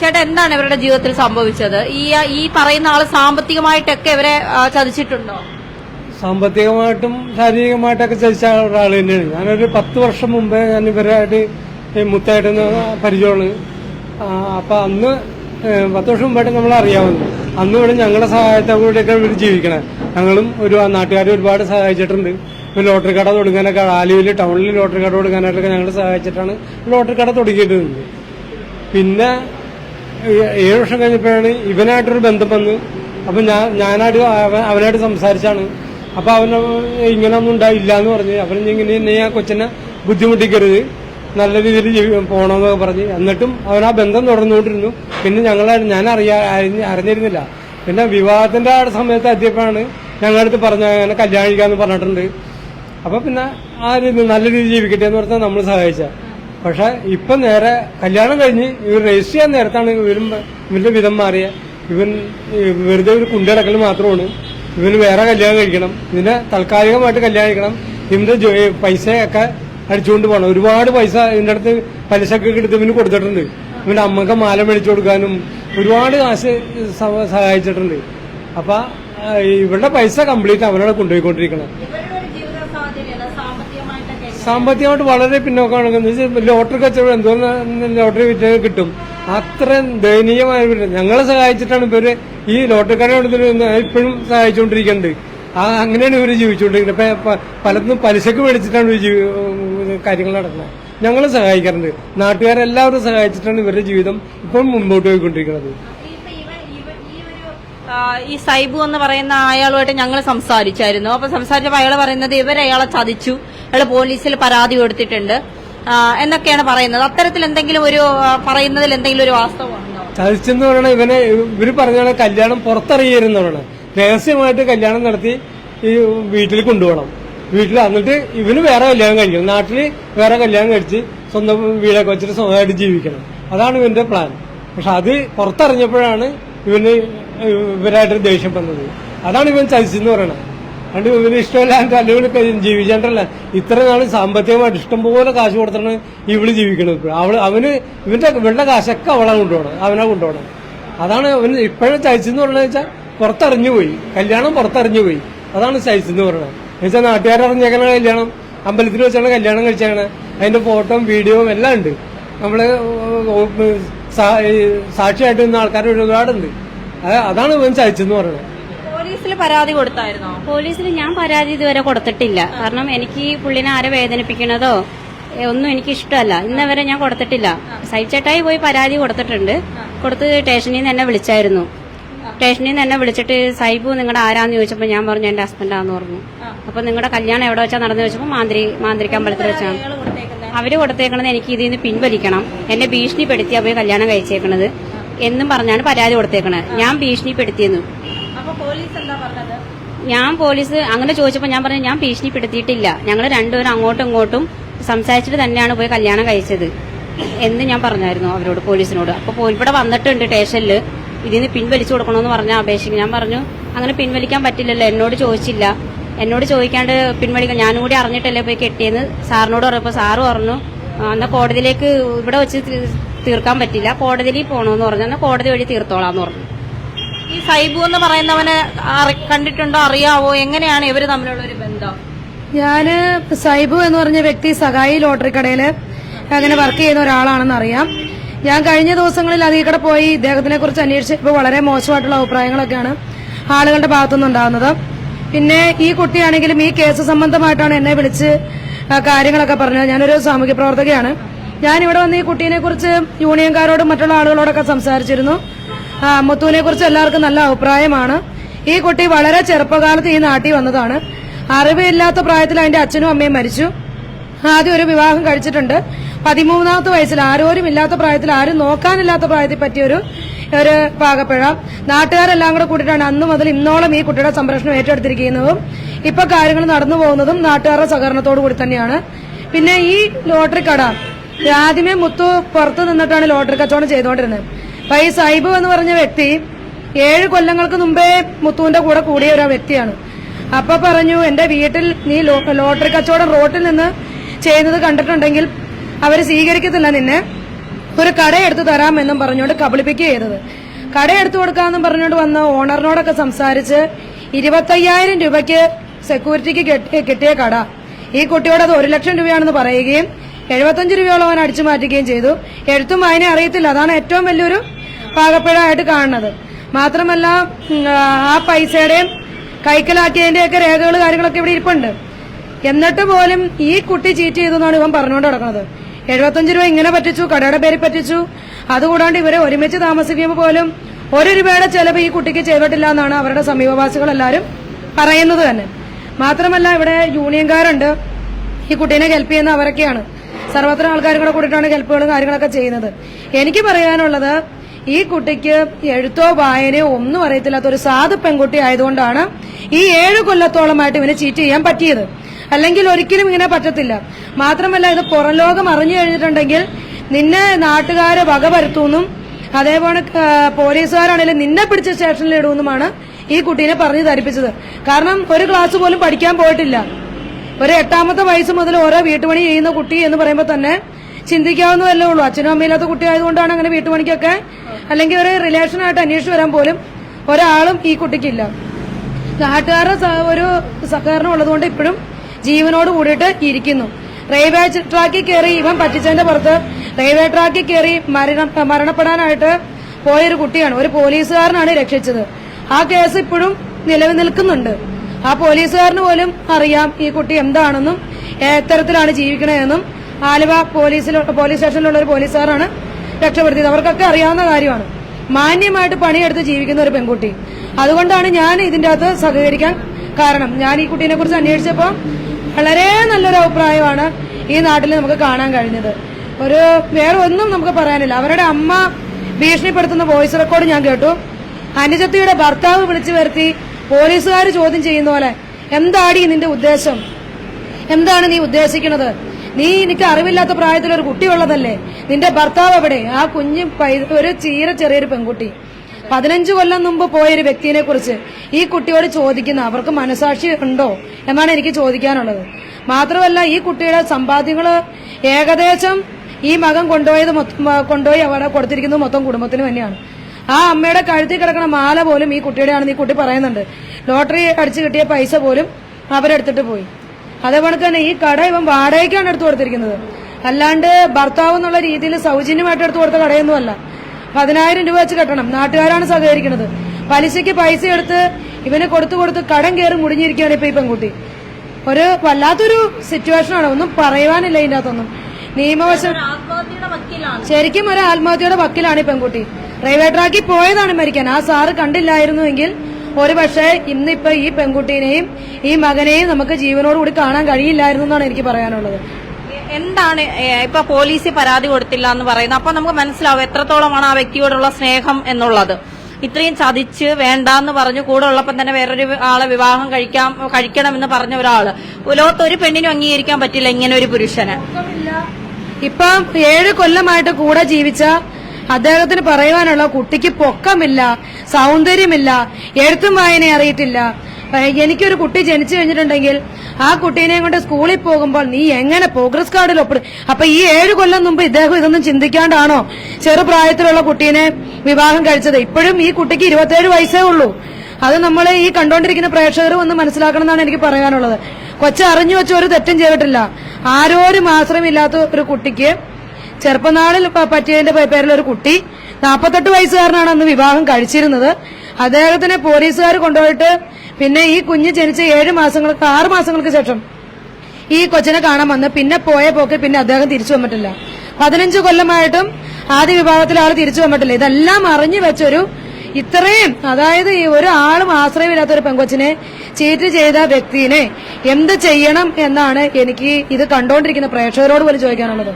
A: ചേട്ടാ എന്താണ് ഇവരുടെ ജീവിതത്തിൽ സംഭവിച്ചത്? ഈ ഈ പറയുന്ന ആൾ സാമ്പത്തികമായിട്ടൊക്കെ ഇവരെ ചതിച്ചിട്ടുണ്ടോ?
C: സാമ്പത്തികമായിട്ടും ശാരീരികമായിട്ടൊക്കെ ചതിച്ച ഒരാൾ തന്നെയാണ്. ഞാനൊരു പത്ത് വർഷം മുമ്പേ ഞാൻ ഇവരായിട്ട് മുത്തായിട്ടൊന്ന് പരിചയമാണ് അപ്പൊ അന്ന് പത്ത് വർഷം മുമ്പായിട്ട് നമ്മൾ അറിയാവുന്നു അന്ന് ഇവിടെ ഞങ്ങളുടെ സഹായത്തോടെയൊക്കെ ഇവർ ജീവിക്കണേ. ഞങ്ങളും ഒരു നാട്ടുകാരും ഒരുപാട് സഹായിച്ചിട്ടുണ്ട്. ലോട്ടറി കട തുടങ്ങാനൊക്കെ ആലുവിൽ ടൗണിൽ ലോട്ടറി കട തുടങ്ങാനായിട്ടൊക്കെ ഞങ്ങൾ സഹായിച്ചിട്ടാണ് ലോട്ടറി കട തുടങ്ങിയിട്ടുണ്ട് പിന്നെ ഏഴ് വർഷം കഴിഞ്ഞപ്പോഴാണ് ഇവനായിട്ടൊരു ബന്ധം വന്ന് അപ്പൊ ഞാൻ ഞാനായിട്ട് അവ- അവനായിട്ട് സംസാരിച്ചാണ്. അപ്പൊ അവന് ഇങ്ങനെ ഒന്നും ഉണ്ടായില്ല എന്ന് പറഞ്ഞ് അവൻ ഇങ്ങനെ എന്നെ ആ കൊച്ചിനെ ബുദ്ധിമുട്ടിക്കരുത് നല്ല രീതിയിൽ പോകണമെന്നൊക്കെ പറഞ്ഞ്. എന്നിട്ടും അവൻ ആ ബന്ധം തുടർന്നുകൊണ്ടിരുന്നു. പിന്നെ ഞങ്ങൾ ഞാൻ അറിയാ അറിഞ്ഞിരുന്നില്ല. പിന്നെ വിവാഹത്തിന്റെ ആ സമയത്ത് എത്തിയപ്പോഴാണ് ഞങ്ങളടുത്ത് പറഞ്ഞ അങ്ങനെ കല്യാണം കഴിക്കാന്ന് പറഞ്ഞിട്ടുണ്ട്. അപ്പൊ പിന്നെ ആ രീതി നല്ല രീതിയിൽ ജീവിക്കട്ടെ എന്ന് പറഞ്ഞാൽ നമ്മൾ സഹായിച്ച. പക്ഷെ ഇപ്പൊ നേരെ കല്യാണം കഴിഞ്ഞ് ഇവർ രജിസ്റ്റർ ചെയ്യാൻ നേരത്താണ് ഇവരും ഇവന്റെ വിധം മാറിയ. ഇവൻ വെറുതെ ഒരു കുണ്ടടക്കൽ മാത്രമാണ്. ഇവന് വേറെ കല്യാണം കഴിക്കണം. ഇതിനെ താൽക്കാലികമായിട്ട് കല്യാണം കഴിക്കണം. ഇവന്റെ ജോ- പൈസയൊക്കെ അടിച്ചുകൊണ്ട് പോകണം ഒരുപാട് പൈസ ഇതിന്റെ അടുത്ത് പലിശക്ക് എടുത്ത് ഇവന് കൊടുത്തിട്ടുണ്ട്. ഇവന്റെ അമ്മയ്ക്ക് മാല മേടിച്ചു കൊടുക്കാനും ഒരുപാട് കാശ് സഹായിച്ചിട്ടുണ്ട്. അപ്പൊ ഇവരുടെ പൈസ കംപ്ലീറ്റ് അവനോട് കൊണ്ടുപോയിക്കൊണ്ടിരിക്കണം
A: ഇവരുടെ ഒരു ജീവിത സാഹചര്യം സാമ്പത്തികമായിട്ടൊക്കെ
C: സാമ്പത്തികമായിട്ട് വളരെ പിന്നോക്കമാണ് ലോട്ടറി കച്ചവടം എന്തോ ലോട്ടറി വിറ്റ് കിട്ടും. അത്രയും ദയനീയമായ ഞങ്ങളെ സഹായിച്ചിട്ടാണ് ഇവർ ഈ ലോട്ടറിക്കാരെ ഇപ്പോഴും സഹായിച്ചുകൊണ്ടിരിക്കുന്നുണ്ട് ആ അങ്ങനെയാണ് ഇവർ ജീവിച്ചുകൊണ്ടിരിക്കുന്നത്. ഇപ്പൊ പലതും പലിശക്ക് മേടിച്ചിട്ടാണ് കാര്യങ്ങൾ നടക്കുന്നത്. ഞങ്ങൾ സഹായിക്കാറുണ്ട്. നാട്ടുകാരെല്ലാവരും സഹായിച്ചിട്ടാണ് ഇവരുടെ ജീവിതം ഇപ്പം മുമ്പോട്ട് പോയിക്കൊണ്ടിരിക്കുന്നത്
A: ഇപ്പൊ ഇവ- ഇവ- ഈ ഒരു, ആ, ഈ സൈബു എന്ന് പറയുന്ന അയാളുമായിട്ട് ഞങ്ങൾ സംസാരിച്ചായിരുന്നു. അപ്പൊ സംസാരിച്ചപ്പോൾ അയാൾ പറയുന്നത് ഇവരയാളെ ചതിച്ചു. അയാൾ പോലീസിൽ പരാതി കൊടുത്തിട്ടുണ്ട്. എന്നൊക്കെയാണ് പറയുന്നത്. അത്തരത്തിൽ എന്തെങ്കിലും ഒരു പറയുന്നതിൽ എന്തെങ്കിലും ഒരു വാസ്തവമുണ്ടോ?
C: ചതിച്ചെന്ന് പറയണ ഇവനെ ഇവർ പറഞ്ഞ കല്യാണം പുറത്തറിയരുന്നതാണ് രഹസ്യമായിട്ട് കല്യാണം നടത്തി ഈ വീട്ടിൽ കൊണ്ടുപോകണം. വീട്ടിൽ എന്നിട്ട് ഇവന് വേറെ കല്യാണം കഴിക്കണം. നാട്ടിൽ വേറെ കല്യാണം കഴിച്ച് സ്വന്തം വീടൊക്കെ വെച്ചിട്ട് സ്വന്തമായിട്ട് ജീവിക്കണം. അതാണ് ഇവന്റെ പ്ലാൻ പക്ഷെ അത് പുറത്തറിഞ്ഞപ്പോഴാണ് ഇവന് ഇവരായിട്ട് ദേഷ്യം വന്നത്. അതാണ് ഇവൻ ചതിച്ചെന്ന് പറയണത്. അതുകൊണ്ട് ഇവന് ഇഷ്ടമില്ലാണ്ട് അല്ലെങ്കിൽ ജീവിച്ചാണ്ടല്ല. ഇത്ര നാൾ സാമ്പത്തികമായിട്ട് ഇഷ്ടംപോലെ കാശ് കൊടുത്താണ് ഇവൾ ജീവിക്കണം ഇപ്പോൾ അവൾ അവന് ഇവന്റെ ഇവളുടെ കാശൊക്കെ അവളെ കൊണ്ടുപോകണം അവനെ കൊണ്ടുപോകണം അതാണ് അവന് ഇപ്പോഴും ചതിച്ചെന്ന് പറഞ്ഞത് വെച്ചാൽ പുറത്തറിഞ്ഞു പോയി. കല്യാണം പുറത്തറിഞ്ഞു പോയി. അതാണ് ചതിച്ചെന്ന് പറയുന്നത് എന്നുവെച്ചാൽ നാട്ടുകാരറിഞ്ഞേക്കണ കല്യാണം അമ്പലത്തിൽ വെച്ചാണ് കല്യാണം കഴിച്ചാണ് അതിന്റെ ഫോട്ടോയും വീഡിയോയും എല്ലാം ഉണ്ട്. നമ്മൾ സാക്ഷിയായിട്ട് നിന്ന ആൾക്കാർ ഒരുപാടുണ്ട്. അതാണ് ഇവൻ ചതിച്ചെന്ന് പറയുന്നത്.
A: പോലീസിൽ പരാതി കൊടുത്തായിരുന്നോ?
B: പോലീസിൽ ഞാൻ പരാതി ഇതുവരെ കൊടുത്തിട്ടില്ല. കാരണം എനിക്ക് ഈ പുള്ളിനെ ആരെ വേദനിപ്പിക്കണതോ ഒന്നും എനിക്ക് ഇഷ്ടമല്ല. ഇന്നവരെ ഞാൻ കൊടുത്തിട്ടില്ല. സൈച്ചേട്ടായി പോയി പരാതി കൊടുത്തിട്ടുണ്ട്. കൊടുത്ത് സ്റ്റേഷനിൽ നിന്ന് എന്നെ വിളിച്ചായിരുന്നു. സ്റ്റേഷനിൽ നിന്ന് എന്നെ വിളിച്ചിട്ട് സൈബു നിങ്ങളുടെ ആരാന്ന് ചോദിച്ചപ്പോൾ ഞാൻ പറഞ്ഞു എന്റെ ഹസ്ബൻഡാന്ന് പറഞ്ഞു. അപ്പൊ നിങ്ങളുടെ കല്യാണം എവിടെ വെച്ചാൽ നടന്നു ചോദിച്ചപ്പോൾ മാന്ത്രി മാന്ത്രിക്കമ്പലത്തിൽ വെച്ചാണ് അവർ കൊടുത്തേക്കണത് എനിക്ക് ഇതിൽ നിന്ന് പിൻവലിക്കണം. എന്നെ ഭീഷണിപ്പെടുത്തിയാ പോയി കല്യാണം കഴിച്ചേക്കണത്. എന്നും പറഞ്ഞാണ് പരാതി കൊടുത്തേക്കണത് ഞാൻ ഭീഷണിപ്പെടുത്തിയെന്നു. ഞാൻ പോലീസ് അങ്ങനെ ചോദിച്ചപ്പോൾ ഞാൻ പറഞ്ഞു ഞാൻ ഭീഷണിപ്പെടുത്തിയിട്ടില്ല. ഞങ്ങൾ രണ്ടുപേരും അങ്ങോട്ടും ഇങ്ങോട്ടും സംസാരിച്ചിട്ട് തന്നെയാണ് പോയി കല്യാണം കഴിച്ചത് എന്ന് ഞാൻ പറഞ്ഞായിരുന്നു അവരോട് പോലീസിനോട്. അപ്പോൾ ഇവിടെ വന്നിട്ടുണ്ട് സ്റ്റേഷനിൽ ഇതിന് പിൻവലിച്ചു കൊടുക്കണമെന്ന് പറഞ്ഞ അപേക്ഷിക്കും ഞാൻ പറഞ്ഞു അങ്ങനെ പിൻവലിക്കാൻ പറ്റില്ലല്ലോ എന്നോട് ചോദിച്ചില്ല. എന്നോട് ചോദിക്കാണ്ട് പിൻവലിക്കാൻ ഞാനും കൂടി അറിഞ്ഞിട്ടല്ലേ പോയി കെട്ടിയെന്ന് സാറിനോട് പറഞ്ഞപ്പോൾ സാറ് പറഞ്ഞു എന്നാൽ എന്നാ കോടതിയിലേക്ക് ഇവിടെ വെച്ച് തീർക്കാൻ പറ്റില്ല. കോടതിയിൽ പോകണമെന്ന് പറഞ്ഞു. കോടതി വഴി തീർത്തോളാന്ന് പറഞ്ഞു.
A: ഈ സൈബു എന്ന് പറയുന്നവനെ അറി- കണ്ടിട്ടുണ്ടോ? അറിയാവോ? എങ്ങനെയാണ് ഇവർ തമ്മിലുള്ള ഒരു ബന്ധം?
D: ഞാൻ സൈബു എന്ന് പറഞ്ഞ വ്യക്തി സഹായി ലോട്ടറി കടയിൽ അങ്ങനെ വർക്ക് ചെയ്യുന്ന ഒരാളാണെന്ന് അറിയാം. ഞാൻ കഴിഞ്ഞ ദിവസങ്ങളിൽ അതിൽ കൂടെ പോയി ഇദ്ദേഹത്തിനെ കുറിച്ച് അന്വേഷിച്ചപ്പോൾ വളരെ മോശമായിട്ടുള്ള അഭിപ്രായങ്ങളൊക്കെയാണ് ആളുകളുടെ ഭാഗത്തുനിന്ന് ഉണ്ടാകുന്നത്. പിന്നെ ഈ കുട്ടിയാണെങ്കിലും ഈ കേസ് സംബന്ധമായിട്ടാണ് എന്നെ വിളിച്ച് കാര്യങ്ങളൊക്കെ പറഞ്ഞത്. ഞാനൊരു സാമൂഹ്യ പ്രവർത്തകയാണ്. ഞാൻ ഇവിടെ വന്ന് ഈ കുട്ടീനെ കുറിച്ച് യൂണിയൻകാരോടും മറ്റുള്ള ആളുകളോടൊക്കെ സംസാരിച്ചിരുന്നു. മുത്തുവിനെ കുറിച്ച് എല്ലാവർക്കും നല്ല അഭിപ്രായമാണ്. ഈ കുട്ടി വളരെ ചെറുപ്പകാലത്ത് ഈ നാട്ടിൽ വന്നതാണ്. അറിവില്ലാത്ത പ്രായത്തിൽ അതിന്റെ അച്ഛനും അമ്മയും മരിച്ചു. ആദ്യം ഒരു വിവാഹം കഴിച്ചിട്ടുണ്ട്. പതിമൂന്നാമത്തെ വയസ്സിൽ ആരോരും ഇല്ലാത്ത പ്രായത്തിൽ ആരും നോക്കാനില്ലാത്ത പ്രായത്തിൽ പറ്റിയൊരു ഒരു പാകപ്പിഴ നാട്ടുകാരെല്ലാം കൂടെ കൂട്ടിയിട്ടാണ് അന്ന് മുതൽ ഇന്നോളം ഈ കുട്ടിയുടെ സംരക്ഷണം ഏറ്റെടുത്തിരിക്കുന്നതും ഇപ്പൊ കാര്യങ്ങൾ നടന്നു പോകുന്നതും നാട്ടുകാരുടെ സഹകരണത്തോടു കൂടി തന്നെയാണ്. പിന്നെ ഈ ലോട്ടറി കട ആദ്യമേ മുത്തു പുറത്തു നിന്നിട്ടാണ് ലോട്ടറി കച്ചവടം ചെയ്തുകൊണ്ടിരുന്നത്. അപ്പൊ ഈ സൈബു എന്ന് പറഞ്ഞ വ്യക്തി ഏഴ് കൊല്ലങ്ങൾക്ക് മുമ്പേ മുത്തുവിന്റെ കൂടെ കൂടിയ ഒരു വ്യക്തിയാണ്. അപ്പൊ പറഞ്ഞു എന്റെ വീട്ടിൽ നീ ലോട്ടറി കച്ചവടം റോട്ടിൽ നിന്ന് ചെയ്യുന്നത് കണ്ടിട്ടുണ്ടെങ്കിൽ അവർ സ്വീകരിക്കത്തില്ല നിന്നെ. ഒരു കട എടുത്തു തരാമെന്നും പറഞ്ഞുകൊണ്ട് കബളിപ്പിക്കുക ചെയ്തത്. കട എടുത്തു കൊടുക്കാമെന്നും പറഞ്ഞുകൊണ്ട് വന്ന ഓണറിനോടൊക്കെ സംസാരിച്ച് ഇരുപത്തയ്യായിരം രൂപയ്ക്ക് സെക്യൂരിറ്റിക്ക് കെട്ടി- കിട്ടിയ കട. ഈ കുട്ടിയോട് അത് ഒരു ലക്ഷം രൂപയാണെന്ന് പറയുകയും എഴുപത്തഞ്ച് രൂപയോളം അവൻ അടിച്ചു മാറ്റുകയും ചെയ്തു. എഴുത്തും അതിനെ അറിയത്തില്ല. അതാണ് ഏറ്റവും വലിയൊരു പാകപ്പിഴായിട്ട് കാണുന്നത്. മാത്രമല്ല ആ പൈസയുടെയും കൈക്കലാക്കിയതിന്റെയൊക്കെ രേഖകൾ കാര്യങ്ങളൊക്കെ ഇവിടെ ഇരിപ്പുണ്ട്. എന്നിട്ട് പോലും ഈ കുട്ടി ചീറ്റ് ചെയ്തു എന്നാണ് ഇവൻ പറഞ്ഞുകൊണ്ട് നടക്കുന്നത്. എഴുപത്തഞ്ച് രൂപ ഇങ്ങനെ പറ്റിച്ചു കടയുടെ പേര് പറ്റിച്ചു. അതുകൂടാണ്ട് ഇവരെ ഒരുമിച്ച് താമസിക്കുമ്പോൾ പോലും ഒരു രൂപയുടെ ചെലവ് ഈ കുട്ടിക്ക് ചെയ്തിട്ടില്ല എന്നാണ് അവരുടെ സമീപവാസികൾ എല്ലാവരും പറയുന്നത് തന്നെ. മാത്രമല്ല ഇവിടെ യൂണിയൻകാരുണ്ട്. ഈ കുട്ടീനെ ഹെൽപ്പ് ചെയ്യുന്ന അവരൊക്കെയാണ്. സർവത്ര ആൾക്കാരും കൂടെ കൂടിയിട്ടാണ് ഹെൽപ്പുകളും കാര്യങ്ങളൊക്കെ ചെയ്യുന്നത്. എനിക്ക് പറയാനുള്ളത് ഈ കുട്ടിക്ക് എഴുത്തോ വായനയോ ഒന്നും അറിയത്തില്ലാത്ത ഒരു സാധു പെൺകുട്ടി ആയതുകൊണ്ടാണ് ഈ ഏഴ് കൊല്ലത്തോളമായിട്ട് ഇവന് ചീറ്റ് ചെയ്യാൻ പറ്റിയത്. അല്ലെങ്കിൽ ഒരിക്കലും ഇങ്ങനെ പറ്റത്തില്ല. മാത്രമല്ല ഇത് പുറം ലോകം അറിഞ്ഞു കഴിഞ്ഞിട്ടുണ്ടെങ്കിൽ നിന്നെ നാട്ടുകാരെ വകവരുത്തുമെന്നും അതേപോലെ ആ, പോലീസുകാരാണെങ്കിലും നിന്നെ പിടിച്ച സ്റ്റേഷനിൽ ഇടുമെന്നുമാണ് ഈ കുട്ടീനെ പറഞ്ഞു ധരിപ്പിച്ചത്. കാരണം ഒരു ക്ലാസ് പോലും പഠിക്കാൻ പോയിട്ടില്ല. ഒരു എട്ടാമത്തെ വയസ്സ് മുതൽ ഓരോ വീട്ടുപണി ചെയ്യുന്ന കുട്ടി എന്ന് പറയുമ്പോൾ തന്നെ ചിന്തിക്കാവുന്നതല്ലേ ഉള്ളൂ. അച്ഛനും അമ്മയില്ലാത്ത കുട്ടി ആയതുകൊണ്ടാണ് അങ്ങനെ വീട്ടുപണിക്കൊക്കെ അല്ലെങ്കിൽ ഒരു റിലേഷനായിട്ട് അന്വേഷിച്ച് വരാൻ പോലും ഒരാളും ഈ കുട്ടിക്കില്ല. നാട്ടുകാരുടെ ഒരു സഹകരണം ഉള്ളതുകൊണ്ട് ഇപ്പോഴും ജീവനോട് കൂടിയിട്ട് ഇരിക്കുന്നു. റെയിൽവേ ട്രാക്കിൽ കയറി ഇവൻ പറ്റിച്ചതിന്റെ പുറത്ത് റെയിൽവേ ട്രാക്കിൽ കയറി മരണം മരണപ്പെടാനായിട്ട് പോയൊരു കുട്ടിയാണ്. ഒരു പോലീസുകാരനാണ് രക്ഷിച്ചത്. ആ കേസ് ഇപ്പോഴും നിലവിൽ നിൽക്കുന്നുണ്ട്. ആ പോലീസുകാരന് പോലും അറിയാം ഈ കുട്ടി എന്താണെന്നും എത്തരത്തിലാണ് ജീവിക്കണതെന്നും. ആലുവ പോലീസിൽ പോലീസ് സ്റ്റേഷനിലുള്ള ഒരു പോലീസുകാരാണ് രക്ഷപ്പെടുത്തിയത്. അവർക്കൊക്കെ അറിയാവുന്ന കാര്യമാണ്. മാന്യമായിട്ട് പണിയെടുത്ത് ജീവിക്കുന്ന ഒരു പെൺകുട്ടി. അതുകൊണ്ടാണ് ഞാൻ ഇതിന്റെ അകത്ത് സഹകരിക്കാൻ കാരണം. ഞാൻ ഈ കുട്ടീനെ കുറിച്ച് അന്വേഷിച്ചപ്പോൾ വളരെ നല്ലൊരു അഭിപ്രായമാണ് ഈ നാട്ടിൽ നമുക്ക് കാണാൻ കഴിഞ്ഞത്. ഒരു വേറെ ഒന്നും നമുക്ക് പറയാനില്ല. അവരുടെ അമ്മ ഭീഷണിപ്പെടുത്തുന്ന വോയിസ് റെക്കോർഡ് ഞാൻ കേട്ടു. അനുജത്തിയുടെ ഭർത്താവ് വിളിച്ചു വരുത്തി പോലീസുകാർ ചോദ്യം ചെയ്യുന്ന പോലെ എന്താടി നിന്റെ ഉദ്ദേശം? എന്താണ് നീ ഉദ്ദേശിക്കുന്നത്? നീ എനിക്ക് അറിവില്ലാത്ത പ്രായത്തിൽ ഒരു കുട്ടിയുള്ളതല്ലേ? നിന്റെ ഭർത്താവ് എവിടെ? ആ കുഞ്ഞ് ഒരു ചീര ചെറിയൊരു പെൺകുട്ടി. പതിനഞ്ചു കൊല്ലം മുമ്പ് പോയൊരു വ്യക്തിയെ കുറിച്ച് ഈ കുട്ടിയോട് ചോദിക്കുന്ന അവർക്ക് മനസാക്ഷി ഉണ്ടോ എന്നാണ് എനിക്ക് ചോദിക്കാനുള്ളത്. മാത്രമല്ല ഈ കുട്ടിയുടെ സമ്പാദ്യങ്ങൾ ഏകദേശം ഈ മകൻ കൊണ്ടുപോയത് കൊണ്ടുപോയി അവിടെ കൊടുത്തിരിക്കുന്നത് മൊത്തം കുടുംബത്തിന് തന്നെയാണ്. ആ അമ്മയുടെ കഴുത്തിൽ കിടക്കുന്ന മാല പോലും ഈ കുട്ടിയുടെ ആണെന്ന് ഈ കുട്ടി പറയുന്നുണ്ട്. ലോട്ടറി അടിച്ചു കിട്ടിയ പൈസ പോലും അവരെടുത്തിട്ട് പോയി. അതേപോലെ തന്നെ ഈ കട ഇവൻ വാടകയ്ക്കാണ് എടുത്തു കൊടുത്തിരിക്കുന്നത്. അല്ലാണ്ട് ഭർത്താവ് എന്നുള്ള രീതിയിൽ സൗജന്യമായിട്ട് എടുത്തു കൊടുത്ത കടയൊന്നുമല്ല. പതിനായിരം രൂപ വെച്ച് കെട്ടണം. നാട്ടുകാരാണ് സഹകരിക്കുന്നത്. പലിശയ്ക്ക് പൈസ എടുത്ത് ഇവന് കൊടുത്തു കൊടുത്ത് കടം കയറി മുടിഞ്ഞിരിക്കുകയാണ് ഇപ്പൊ ഈ പെൺകുട്ടി. ഒരു വല്ലാത്തൊരു സിറ്റുവേഷനാണ് ഒന്നും പറയുവാനില്ല ഇതിന്റെ അകത്തൊന്നും നിയമവശം
A: ആത്മഹത്യയുടെ വക്കീലാണ്.
D: ശരിക്കും ഒരു ആത്മഹത്യയുടെ വക്കിലാണ് ഈ പെൺകുട്ടി. റെയിൽവേ ട്രാക്കിൽ പോയതാണ് മരിക്കാൻ. ആ സാറ് കണ്ടില്ലായിരുന്നുവെങ്കിൽ ഒരുപക്ഷെ ഇന്നിപ്പോ ഈ പെൺകുട്ടീനെയും ഈ മകനെയും നമുക്ക് ജീവനോടുകൂടി കാണാൻ കഴിയില്ലായിരുന്നു എന്നാണ് എനിക്ക് പറയാനുള്ളത്.
A: എന്താണ് ഇപ്പൊ പോലീസ് പരാതി കൊടുത്തില്ല എന്ന് പറയുന്നത്? അപ്പൊ നമുക്ക് മനസ്സിലാവും എത്രത്തോളമാണ് ആ വ്യക്തിയോടുള്ള സ്നേഹം എന്നുള്ളത്. ഇത്രയും ചതിച്ച് വേണ്ടാന്ന് പറഞ്ഞു കൂടെ ഉള്ളപ്പം തന്നെ വേറൊരു ആളെ വിവാഹം കഴിക്കാം കഴിക്കണമെന്ന് പറഞ്ഞ ഒരാൾ. ലോകത്ത് ഒരു പെണ്ണിനും അംഗീകരിക്കാൻ പറ്റില്ല ഇങ്ങനെ ഒരു പുരുഷന്.
D: ഇപ്പം ഏഴ് കൊല്ലമായിട്ട് കൂടെ ജീവിച്ച അദ്ദേഹത്തിന് പറയുവാനുള്ള കുട്ടിക്ക് പൊക്കമില്ല സൗന്ദര്യമില്ല എഴുത്തും വായന അറിയത്തില്ല. ഏഹ് എനിക്കൊരു കുട്ടി ജനിച്ചു കഴിഞ്ഞിട്ടുണ്ടെങ്കിൽ ആ കുട്ടീനെയും കൊണ്ട് സ്കൂളിൽ പോകുമ്പോൾ നീ എങ്ങനെ പ്രോഗ്രസ് കാർഡിൽ ഒപ്പിടും? അപ്പൊ ഈ ഏഴ് കൊല്ലം മുമ്പ് ഇദ്ദേഹം ഇതൊന്നും ചിന്തിക്കാണ്ടാണോ? ചെറുപ്രായത്തിലുള്ള കുട്ടീനെ വിവാഹം കഴിച്ചത്. ഇപ്പോഴും ഈ കുട്ടിക്ക് ഇരുപത്തേഴ് വയസ്സേ ഉള്ളൂ. അത് നമ്മൾ ഈ കണ്ടോണ്ടിരിക്കുന്ന പ്രേക്ഷകരും ഒന്ന് മനസ്സിലാക്കണം എന്നാണ് എനിക്ക് പറയാനുള്ളത്. കൊച്ചു അറിഞ്ഞു വെച്ച ഒരു തെറ്റും ചെയ്തിട്ടില്ല. ആരോരും ആശ്രയമില്ലാത്ത ഒരു കുട്ടിക്ക് ചെറുപ്പനാളിൽ പറ്റിയതിന്റെ പേരിൽ ഒരു കുട്ടി നാൽപ്പത്തെട്ട് വയസ്സുകാരനാണ് അന്ന് വിവാഹം കഴിച്ചിരുന്നത്. അദ്ദേഹത്തിനെ പോലീസുകാർ കൊണ്ടുപോയിട്ട് പിന്നെ ഈ കുഞ്ഞ് ജനിച്ച ഏഴ് മാസങ്ങൾക്ക് ആറ് മാസങ്ങൾക്ക് ശേഷം ഈ കൊച്ചിനെ കാണാൻ വന്ന്. പിന്നെ പോയ പോക്ക് പിന്നെ അദ്ദേഹം തിരിച്ചു വന്നിട്ടില്ല. പതിനഞ്ച് കൊല്ലമായിട്ടും ആദ്യ വിഭാഗത്തിലെ ആൾ തിരിച്ചു വന്നിട്ടില്ല. ഇതെല്ലാം അറിഞ്ഞു വെച്ചൊരു ഇത്രയും അതായത് ഈ ഒരാളും ആശ്രയമില്ലാത്ത ഒരു പെങ്കൊച്ചിനെ ചീറ്റ് ചെയ്ത വ്യക്തിനെ എന്ത് ചെയ്യണം എന്നാണ് എനിക്ക് ഇത് കണ്ടോണ്ടിരിക്കുന്ന പ്രേക്ഷകരോട് പോലും ചോദിക്കാനുള്ളത്.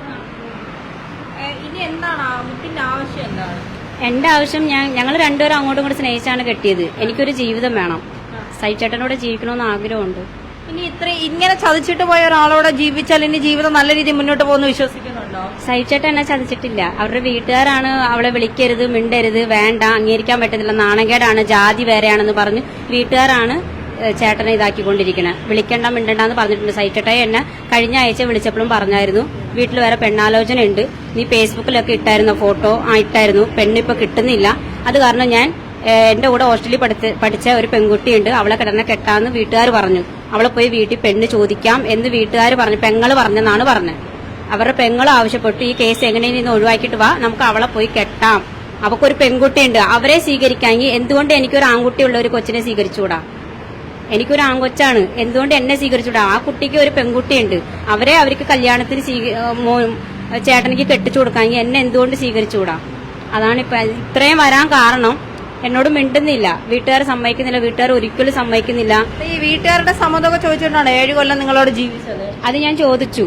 A: ഇനി എന്താണ്? മുത്തിന്റെ ആവശ്യം എന്താണ്?
B: എന്റെ ആവശ്യം ഞാൻ ഞങ്ങൾ രണ്ടുപേരും അങ്ങോട്ടും ഇങ്ങോട്ട് സ്നേഹിച്ചാണ് കെട്ടിയത്. എനിക്കൊരു ജീവിതം വേണം. സൈച്ചേട്ടനോട് ജീവിക്കണമെന്ന് ആഗ്രഹമുണ്ട്.
A: ഇനി ഇത്ര ഇങ്ങനെ ചതിച്ചിട്ട് പോയ ഒരാളോടെ ജീവിച്ചാൽ ഇനി ജീവിതം നല്ല രീതിയിൽ മുന്നോട്ട് പോകുന്നു വിശ്വസിക്കുന്നുണ്ടോ
B: സൈചേട്ടൻ എന്നെ ചതിച്ചിട്ടില്ല. അവരുടെ വീട്ടുകാരാണ് അവളെ വിളിക്കരുത് മിണ്ടരുത് വേണ്ട അംഗീകരിക്കാൻ പറ്റത്തില്ല നാണകേടാണ് ജാതി വേറെയാണെന്ന് പറഞ്ഞ് വീട്ടുകാരാണ് ചേട്ടനെ ഇതാക്കിക്കൊണ്ടിരിക്കണേ. വിളിക്കണ്ട മിണ്ടണ്ട എന്ന് പറഞ്ഞിട്ടുണ്ട്. സൈറ്റട്ടായി എന്നെ കഴിഞ്ഞ ആഴ്ച വിളിച്ചപ്പോഴും പറഞ്ഞായിരുന്നു. വീട്ടിൽ വേറെ പെണ്ണാലോചന ഉണ്ട് നീ ഫേസ്ബുക്കിലൊക്കെ ഇട്ടായിരുന്ന ഫോട്ടോ? ആ ഇട്ടായിരുന്നു. പെണ്ണിപ്പോ കിട്ടുന്നില്ല. അത് കാരണം ഞാൻ എന്റെ കൂടെ ഹോസ്റ്റലിൽ പഠിച്ച പഠിച്ച ഒരു പെൺകുട്ടിയുണ്ട്. അവളെ കിടന്ന കെട്ടാന്ന് വീട്ടുകാർ പറഞ്ഞു. അവളെ പോയി വീട്ടിൽ പെണ്ണ് ചോദിക്കാം എന്ന് വീട്ടുകാർ പറഞ്ഞു. പെങ്ങൾ പറഞ്ഞെന്നാണ് പറഞ്ഞത്. അവരുടെ പെങ്ങൾ ആവശ്യപ്പെട്ടു ഈ കേസ് എങ്ങനെയും നിന്ന് ഒഴിവാക്കിയിട്ട് വാ നമുക്ക് അവളെ പോയി കെട്ടാം. അവക്കൊരു പെൺകുട്ടിയുണ്ട് അവരെ സ്വീകരിക്കാമെങ്കിൽ എന്തുകൊണ്ട് എനിക്കൊരു ആൺകുട്ടിയുള്ള ഒരു കൊച്ചിനെ സ്വീകരിച്ചുകൂടാ? എനിക്കൊരു ആൺകൊച്ചാണ് എന്തുകൊണ്ട് എന്നെ സ്വീകരിച്ചുകൂടാ? ആ കുട്ടിക്ക് ഒരു പെൺകുട്ടിയുണ്ട് അവരെ അവർക്ക് കല്യാണത്തിന് ചേട്ടനിക്ക് കെട്ടിച്ചു കൊടുക്കാമെങ്കിൽ എന്നെ എന്തുകൊണ്ട് സ്വീകരിച്ചുകൂടാ? അതാണ് ഇപ്പൊ ഇത്രയും വരാൻ കാരണം. എന്നോട് മിണ്ടുന്നില്ല വീട്ടുകാർ സമ്മതിക്കുന്നില്ല വീട്ടുകാർ ഒരിക്കലും സമ്മതിക്കുന്നില്ല.
A: ഈ വീട്ടുകാരുടെ സമ്മതമൊക്കെ ചോദിച്ചിട്ടുണ്ടോ ഏഴ് കൊല്ലം നിങ്ങളോട് ജീവിച്ചത്.
B: അത് ഞാൻ ചോദിച്ചു.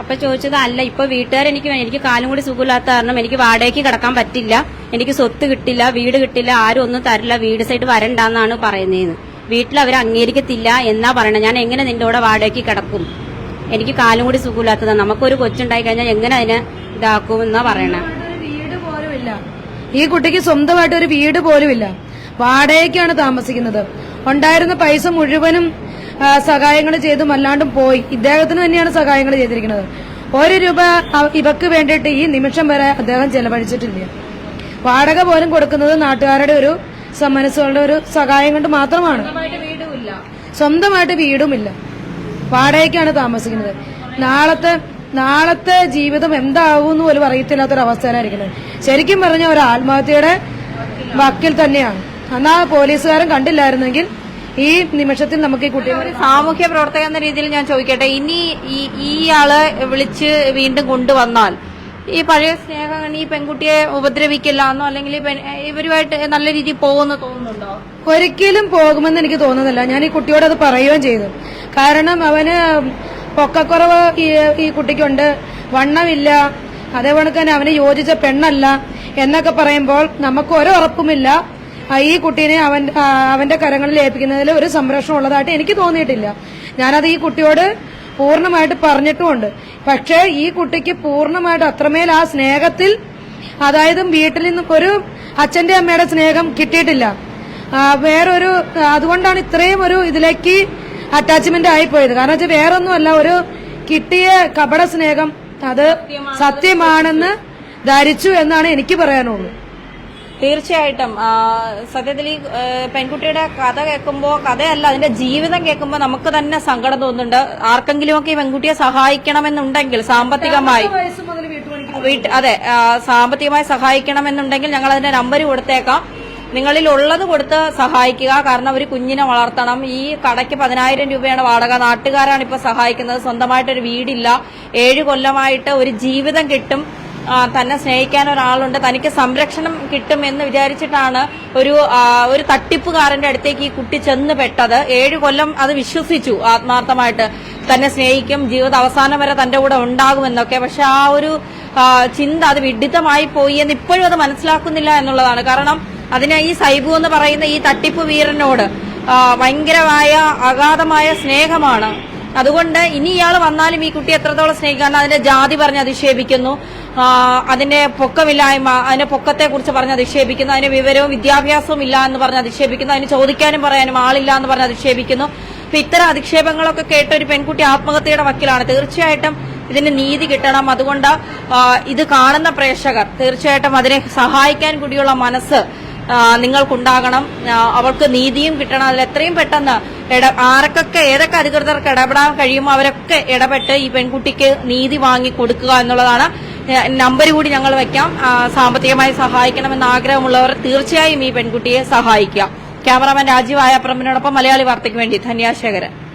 B: അപ്പൊ ചോദിച്ചത് അല്ല ഇപ്പൊ വീട്ടുകാർ എനിക്ക് എനിക്ക് കാലും കൂടി സുഖമില്ലാത്ത കാരണം എനിക്ക് വാടകയ്ക്ക് കിടക്കാൻ പറ്റില്ല. എനിക്ക് സ്വത്ത് കിട്ടില്ല വീട് കിട്ടില്ല ആരും ഒന്നും തരില്ല വീട് സൈഡ് വരണ്ടെന്നാണ് പറയുന്നത് വീട്ടിൽ അവർ അംഗീകരിക്കത്തില്ല എന്നാ പറയണത് ഞാൻ എങ്ങനെ നിന്റെ കൂടെ വാടകയ്ക്ക് കിടക്കും? എനിക്ക് കാലും കൂടി സുഖമില്ലാത്തതാണ് നമുക്കൊരു കൊച്ചുണ്ടായി കഴിഞ്ഞാൽ എങ്ങനെ അതിനെ ഇതാക്കും എന്നാ പറയണേ.
D: വീട് വീട് പോലുമില്ല ഈ കുട്ടിക്ക് സ്വന്തമായിട്ട് ഒരു വീട് പോലുമില്ല. വാടകയ്ക്കാണ് താമസിക്കുന്നത്. ഉണ്ടായിരുന്ന പൈസ മുഴുവനും സഹായങ്ങൾ ചെയ്തും അല്ലാണ്ടും പോയി. ഇദ്ദേഹത്തിന് തന്നെയാണ് സഹായങ്ങൾ ചെയ്തിരിക്കുന്നത്. ഒരു രൂപ ഇവക്ക് വേണ്ടിയിട്ട് ഈ നിമിഷം വരെ അദ്ദേഹം ചെലവഴിച്ചിട്ടില്ല. വാടക പോലും കൊടുക്കുന്നത് നാട്ടുകാരുടെ ഒരു മനസ്സുകളുടെ ഒരു സഹായം കൊണ്ട് മാത്രമാണ്. സ്വന്തമായിട്ട് വീടുമില്ല. വാടകയ്ക്കാണ് താമസിക്കുന്നത്. നാളത്തെ നാളത്തെ ജീവിതം എന്താവും എന്താകുമെന്ന് പോലും അറിയത്തില്ലാത്തൊരവസ്ഥയിലായിരിക്കുന്നത്. ശരിക്കും പറഞ്ഞ ഒരു ആത്മഹത്യയുടെ വക്കിൽ തന്നെയാണ്. എന്നാ പോലീസുകാരൻ കണ്ടില്ലായിരുന്നെങ്കിൽ ഈ നിമിഷത്തിൽ നമുക്ക് ഈ കുട്ടികൾ
A: ഒരു സാമൂഹ്യ പ്രവർത്തക എന്ന രീതിയിൽ ഞാൻ ചോദിക്കട്ടെ? ഇനി ഈ ആൾ വിളിച്ച് വീണ്ടും കൊണ്ടുവന്നാൽ ഈ പഴയ സ്നേഹം ഈ പെൺകുട്ടിയെ ഉപദ്രവിക്കില്ല എന്നോ അല്ലെങ്കിൽ ഇവരുമായിട്ട് നല്ല രീതിയിൽ പോകുമെന്ന് തോന്നുന്നുണ്ടോ?
D: ഒരിക്കലും പോകുമെന്ന് എനിക്ക് തോന്നുന്നില്ല. ഞാൻ ഈ കുട്ടിയോട് അത് പറയുകയും ചെയ്തു. കാരണം അവന് പൊക്കക്കുറവ് ഈ കുട്ടിക്കുണ്ട്. വണ്ണമില്ല. അതേപോലെ തന്നെ അവന് യോജിച്ച പെണ്ണല്ല എന്നൊക്കെ പറയുമ്പോൾ നമുക്ക് ഒരു ഉറപ്പുമില്ല. ഈ കുട്ടീനെ അവൻ അവന്റെ കരങ്ങളിൽ ഏൽപ്പിക്കുന്നതിൽ ഒരു സംരക്ഷണം ഉള്ളതായിട്ട് എനിക്ക് തോന്നിയിട്ടില്ല. ഞാനത് ഈ കുട്ടിയോട് പൂർണമായിട്ട് പറഞ്ഞിട്ടുമുണ്ട്. പക്ഷേ ഈ കുട്ടിക്ക് പൂർണമായിട്ട് അത്രമേൽ ആ സ്നേഹത്തിൽ അതായത് വീട്ടിൽ നിന്നും ഒരു അച്ഛന്റെ അമ്മയുടെ സ്നേഹം കിട്ടിയിട്ടില്ല. വേറൊരു അതുകൊണ്ടാണ് ഇത്രയും ഒരു ഇതിലേക്ക് അറ്റാച്ച്മെന്റ് ആയിപ്പോയത് കാരണം വെച്ചാൽ വേറൊന്നുമല്ല ഒരു കിട്ടിയ കപട സ്നേഹം അത് സത്യമാണെന്ന് ധരിച്ചു എന്നാണ് എനിക്ക് പറയാനുള്ളൂ.
A: തീർച്ചയായിട്ടും. സത്യത്തിൽ ഈ പെൺകുട്ടിയുടെ കഥ കേൾക്കുമ്പോൾ കഥയല്ല അതിന്റെ ജീവിതം കേൾക്കുമ്പോൾ നമുക്ക് തന്നെ സങ്കടം തോന്നുന്നുണ്ട്. ആർക്കെങ്കിലുമൊക്കെ ഈ പെൺകുട്ടിയെ സഹായിക്കണമെന്നുണ്ടെങ്കിൽ സാമ്പത്തികമായി അതെ സാമ്പത്തികമായി സഹായിക്കണമെന്നുണ്ടെങ്കിൽ ഞങ്ങൾ അതിന്റെ നമ്പർ കൊടുത്തേക്കാം. നിങ്ങളിൽ ഉള്ളത് കൊടുത്ത് സഹായിക്കുക. കാരണം ഒരു കുഞ്ഞിനെ വളർത്തണം. ഈ കടയ്ക്ക് പതിനായിരം രൂപയാണ് വാടക. നാട്ടുകാരാണ് ഇപ്പൊ സഹായിക്കുന്നത്. സ്വന്തമായിട്ടൊരു വീടില്ല. ഏഴ് കൊല്ലമായിട്ട് ഒരു ജീവിതം കിട്ടും. തന്നെ സ്നേഹിക്കാൻ ഒരാളുണ്ട്. തനിക്ക് സംരക്ഷണം കിട്ടും എന്ന് വിചാരിച്ചിട്ടാണ് ഒരു ഒരു തട്ടിപ്പുകാരന്റെ അടുത്തേക്ക് ഈ കുട്ടി ചെന്ന് പെട്ടത്. ഏഴ് കൊല്ലം അത് വിശ്വസിച്ചു ആത്മാർത്ഥമായിട്ട്. തന്നെ സ്നേഹിക്കും ജീവിത അവസാനം വരെ തന്റെ കൂടെ ഉണ്ടാകുമെന്നൊക്കെ. പക്ഷെ ആ ഒരു ചിന്ത അത് വിഡിത്തമായി പോയി എന്ന് ഇപ്പോഴും അത് മനസ്സിലാക്കുന്നില്ല എന്നുള്ളതാണ്. കാരണം അതിന് ഈ സൈബു എന്ന് പറയുന്ന ഈ തട്ടിപ്പ് വീരനോട് ഭയങ്കരമായ അഗാധമായ സ്നേഹമാണ്. അതുകൊണ്ട് ഇനി ഇയാൾ വന്നാലും ഈ കുട്ടി എത്രത്തോളം സ്നേഹിക്കാൻ അതിന്റെ ജാതി പറഞ്ഞ് അധിക്ഷേപിക്കുന്നു. അതിന്റെ പൊക്കമില്ലായ്മ അതിന്റെ പൊക്കത്തെ കുറിച്ച് പറഞ്ഞ് അധിക്ഷേപിക്കുന്നു. അതിന് വിവരവും വിദ്യാഭ്യാസവും ഇല്ല എന്ന് പറഞ്ഞ് അധിക്ഷേപിക്കുന്നു. അതിന് ചോദിക്കാനും പറയാനും ആളില്ല എന്ന് പറഞ്ഞ് അധിക്ഷേപിക്കുന്നു. അപ്പൊ ഇത്തരം അധിക്ഷേപങ്ങളൊക്കെ കേട്ട ഒരു പെൺകുട്ടി ആത്മഹത്യയുടെ വക്കിലാണ്. തീർച്ചയായിട്ടും ഇതിന് നീതി കിട്ടണം. അതുകൊണ്ട് ഇത് കാണുന്ന പ്രേക്ഷകർ തീർച്ചയായിട്ടും അതിനെ സഹായിക്കാൻ കൂടിയുള്ള മനസ്സ് നിങ്ങൾക്കുണ്ടാകണം. അവൾക്ക് നീതിയും കിട്ടണം. അതിൽ എത്രയും പെട്ടെന്ന് ആർക്കൊക്കെ ഏതൊക്കെ അധികൃതർക്ക് ഇടപെടാൻ കഴിയുമോ അവരൊക്കെ ഇടപെട്ട് ഈ പെൺകുട്ടിക്ക് നീതി വാങ്ങി കൊടുക്കുക എന്നുള്ളതാണ് നമ്പർ കൂടി ഞങ്ങൾ വെക്കാം. സാമ്പത്തികമായി സഹായിക്കണമെന്ന് ആഗ്രഹമുള്ളവർ തീർച്ചയായും ഈ പെൺകുട്ടിയെ സഹായിക്കാം. ക്യാമറാമാൻ രാജീവ് ആയപ്രമിനോടൊപ്പം മലയാളി വാർത്തയ്ക്ക് വേണ്ടി ധന്യാശേഖരൻ.